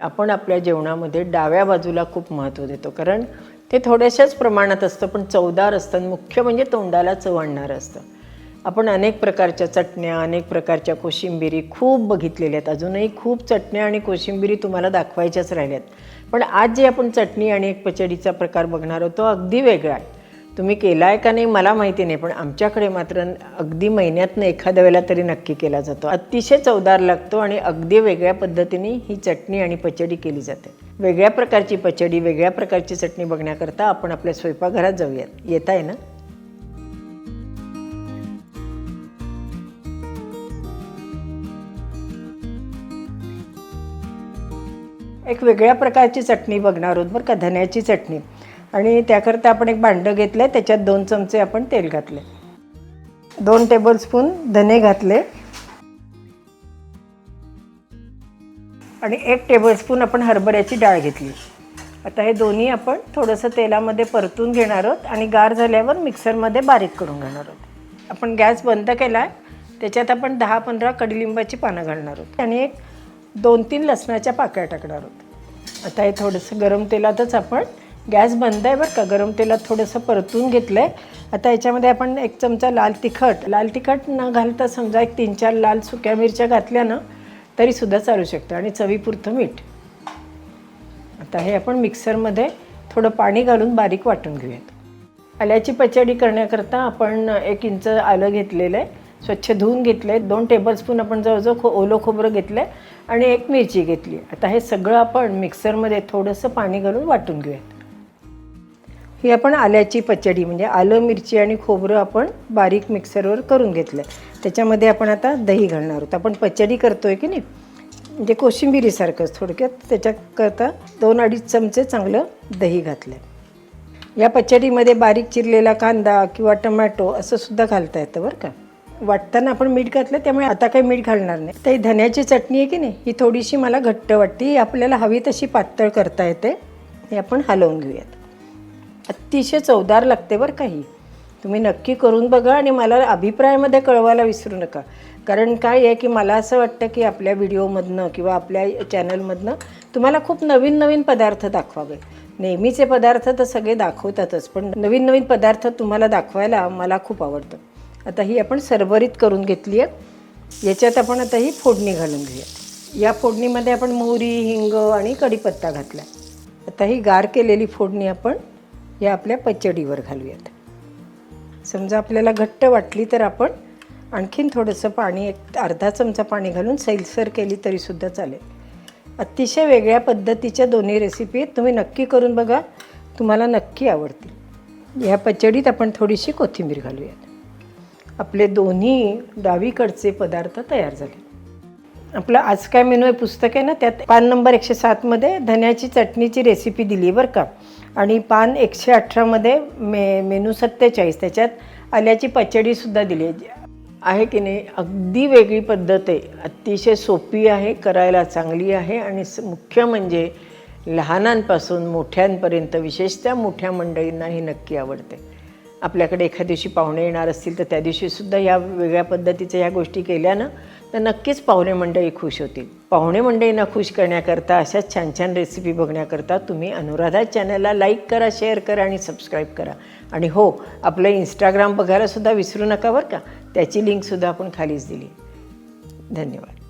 आपण आपल्या जेवणामध्ये डाव्या बाजूला खूप महत्त्व देतो. कारण ते थोड्याशाच प्रमाणात असतं पण चवदार असतं आणि मुख्य म्हणजे तोंडाला चव आणणारं असतं. आपण अनेक प्रकारच्या चटण्या अनेक प्रकारच्या कोशिंबिरी खूप बघितलेल्या आहेत. अजूनही खूप चटण्या आणि कोशिंबिरी तुम्हाला दाखवायच्याच राहिल्यात. पण आज जे आपण चटणी आणि एक पचडीचा प्रकार बघणार आहोत तो अगदी वेगळा आहे. तुम्ही केला आहे का नाही मला माहिती नाही पण आमच्याकडे मात्र अगदी महिन्यातनं एखाद्या वेळेला तरी नक्की केला जातो. अतिशय चवदार लागतो आणि अगदी वेगळ्या पद्धतीने ही चटणी आणि पचडी केली जाते. वेगळ्या प्रकारची पचडी वेगळ्या प्रकारची चटणी बघण्याकरता आपण आपल्या स्वयंपाकघरात जाऊयात. येत आहे ना? एक वेगळ्या प्रकारची चटणी बघणार आहोत बरं का धन्याची चटणी. आणि त्याकरता आपण एक भांडं घेतलं आहे त्याच्यात दोन चमचे आपण तेल घातले दोन टेबलस्पून धने घातले. आणि एक टेबलस्पून आपण हरभऱ्याची डाळ घेतली. आता हे दोन्ही आपण थोडंसं तेलामध्ये परतून घेणार आहोत आणि गार झाल्यावर मिक्सरमध्ये बारीक करून घेणार आहोत. आपण गॅस बंद केला आहे त्याच्यात आपण दहा पंधरा कडीलिंबाची पानं घालणार आहोत. आणि एक दोन तीन लसणाच्या पाकळ्या टाकणार आहोत. आता हे थोडंसं गरम तेलातच आपण गॅस बंद आहे बरं का. गरम तेलात थोडंसं परतून घेतलं आहे आता याच्यामध्ये आपण एक चमचा लाल तिखट. लाल तिखट न घालता समजा एक तीन चार लाल सुक्या मिरच्या घातल्या ना तरीसुद्धा चालू शकतं. आणि चवीपुरतं मीठ. आता हे आपण मिक्सरमध्ये थोडं पाणी घालून बारीक वाटून घेऊयात. आल्याची पचडी करण्याकरता आपण एक इंच आलं घेतलेलं आहे. स्वच्छ धुवून घेतलं आहे दोन टेबलस्पून आपण जवळजवळ खो ओलं खोबरं घेतलं आहे आणि एक मिरची घेतली आता हे सगळं आपण मिक्सरमध्ये थोडंसं पाणी घालून वाटून घेऊयात. ही आपण आल्याची पचडी म्हणजे आलं मिरची आणि खोबरं आपण बारीक मिक्सरवर करून घेतलं. आहे त्याच्यामध्ये आपण आता दही घालणार आहोत. आपण पचडी करतो आहे की नाही? म्हणजे कोशिंबिरीसारखंच थोडक्यात त्याच्याकरता दोन अडीच चमचे चांगलं दही घातलं आहे या पचडीमध्ये बारीक चिरलेला कांदा किंवा टमॅटो असं सुद्धा घालता येतं बरं का. वाटताना आपण मीठ घातलं त्यामुळे आता काही मीठ घालणार नाही. तर ही धन्याची चटणी आहे की नाही? ही थोडीशी मला घट्ट वाटते. ही आपल्याला हवी तशी पातळ करता येते. हे आपण हलवून घेऊयात. अतिशय चवदार लागते बरं काही तुम्ही नक्की करून बघा आणि मला अभिप्रायामध्ये कळवायला विसरू नका. कारण काय आहे की मला असं वाटतं की आपल्या व्हिडिओमधनं किंवा आपल्या चॅनलमधनं तुम्हाला खूप नवीन नवीन पदार्थ दाखवावे. नेहमीचे पदार्थ तर सगळे दाखवतातच पण नवीन नवीन पदार्थ तुम्हाला दाखवायला मला खूप आवडतं. आता ही आपण सरभरीत करून घेतली आहे. याच्यात आपण आता ही फोडणी घालून घेऊया या फोडणीमध्ये आपण मोहरी हिंग आणि कढीपत्ता घातला आता ही गार केलेली फोडणी आपण या आपल्या पचडीवर घालूयात. समजा आपल्याला घट्ट वाटली तर आपण आणखीन थोडंसं पाणी एक अर्धा चमचा पाणी घालून सैलसर केली तरीसुद्धा चालेल. अतिशय वेगळ्या पद्धतीच्या दोन्ही रेसिपी आहेत. तुम्ही नक्की करून बघा. तुम्हाला नक्की आवडतील. ह्या पचडीत आपण थोडीशी कोथिंबीर घालूयात. आपले दोन्ही डावीकडचे पदार्थ तयार झाले. आपलं आज काय मेनू आहे? पुस्तक आहे ना? त्यात पान नंबर एकशे सातमध्ये धन्याची चटणीची रेसिपी दिली बरं का. आणि पान एकशे अठरामध्ये मे मेनू सत्तेचाळीस त्याच्यात आल्याची पचडीसुद्धा दिली आहे. आहे की नाही अगदी वेगळी पद्धत आहे. अतिशय सोपी आहे करायला चांगली आहे आणि स मुख्य म्हणजे लहानांपासून मोठ्यांपर्यंत विशेषतः मोठ्या मंडळींना ही नक्की आवडते. आपल्याकडे एखाद्या दिवशी पाहुणे येणार असतील तर त्या दिवशीसुद्धा या वेगळ्या पद्धतीच्या ह्या गोष्टी केल्यानं तर नक्कीच पाहुणे मंडळी खुश होतील. पाहुणे मंडळींना खुश करण्याकरता अशाच छान छान रेसिपी बघण्याकरता तुम्ही अनुराधा चॅनलला लाईक करा शेअर करा आणि सबस्क्राईब करा. आणि हो आपलं इंस्टाग्राम बघायलासुद्धा विसरू नका बरं का? त्याची लिंकसुद्धा आपण खालीच दिली. धन्यवाद.